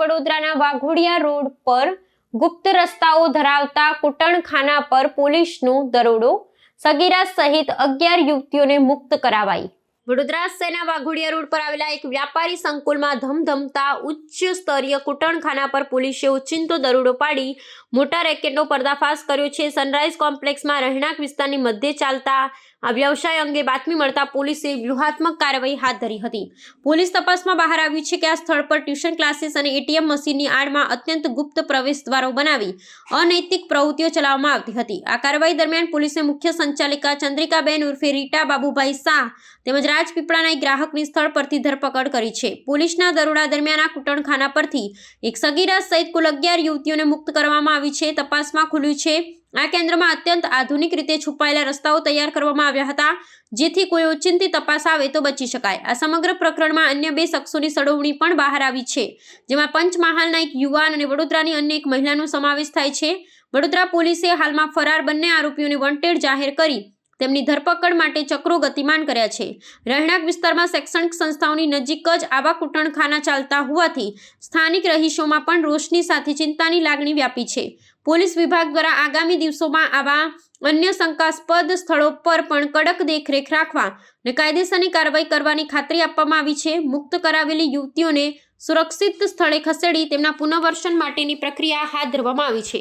વડોદરાના વાઘોડિયા રોડ પર ગુપ્ત રસ્તાઓ ધરાવતા કુટણખાના પર પોલીસનો દરોડો, સગીરા સહિત અગિયાર યુવતીઓને મુક્ત કરાવાઈ. વડોદરા શહેરના વાઘોડિયા રોડ પર આવેલા એક વ્યાપારી સંકુલમાં ધમધમતા ઉચ્ચ સ્તરીય કુટણખાના પર પોલીસે ઉચ્ચિંતો દરોડો પાડી મોટા રેકેટનો પર્દાફાશ કર્યો છે. સનરાઈઝ કોમ્પ્લેક્સમાં રહેણાંક વિસ્તારની મધ્યે ચાલતા આ વ્યવસાય અંગે બાતમી મળતા પોલીસે વ્યૂહાત્મક કાર્યવાહી હાથ ધરી હતી. પોલીસ તપાસમાં બહાર આવ્યું છે કે આ સ્થળ પર ટ્યુશન ક્લાસીસ અને એટીએમ મશીનની આડમાં અત્યંત ગુપ્ત પ્રવેશ દ્વારો બનાવી અનૈતિક પ્રવૃત્તિઓ ચલાવવામાં આવતી હતી. આ કાર્યવાહી દરમિયાન પોલીસે મુખ્ય સંચાલિકા ચંદ્રિકાબેન ઉર્ફે રીટા બાબુભાઈ શાહ તેમજ રાજપીપળાના એક ગ્રાહકની સ્થળ પરથી ધરપકડ કરી છે. પોલીસના દરોડા દરમિયાન આ કૂટણખાના પરથી એક સગીરા સહિત કુલ અગિયાર યુવતીઓને મુક્ત કરવામાં આવી છે. તપાસમાં ખુલ્યું છે આ કેન્દ્રમાં અત્યંત આધુનિક રીતે છુપાયેલા રસ્તાઓ તૈયાર કરવામાં આવ્યા હતા. જેથી કોઈ ઓચિંતી તપાસ આવે તો બચી શકાય. આ સમગ્ર પ્રકરણમાં અન્ય બે શખ્સોની સડવણી પણ બહાર આવી છે. જેમાં પંચમહાલના એક યુવાન અને વડોદરાની અન્ય એક મહિલાનો સમાવેશ થાય છે. વડોદરા પોલીસે હાલમાં ફરાર બંને આરોપીઓને વોન્ટેડ જાહેર કરી તેમની ધરપકડ માટે ચક્રો ગતિમાન કર્યા છે. રહેણાંક વિસ્તારમાં શૈક્ષણિક સંસ્થાઓની નજીક જ આવા કૂટણખાના ચાલતા હોવાથી સ્થાનિક રહીશોમાં પણ રોષની સાથે ચિંતાની લાગણી વ્યાપી છે. પોલીસ વિભાગ દ્વારા આગામી દિવસોમાં આવા અન્ય શંકાસ્પદ સ્થળો પર પણ કડક દેખરેખ રાખવા અને કાયદેસરની કાર્યવાહી કરવાની ખાતરી આપવામાં આવી છે. મુક્ત કરાવેલી યુવતીઓને સુરક્ષિત સ્થળે ખસેડી તેમના પુનર્વસન માટેની પ્રક્રિયા હાથ ધરવામાં આવી છે.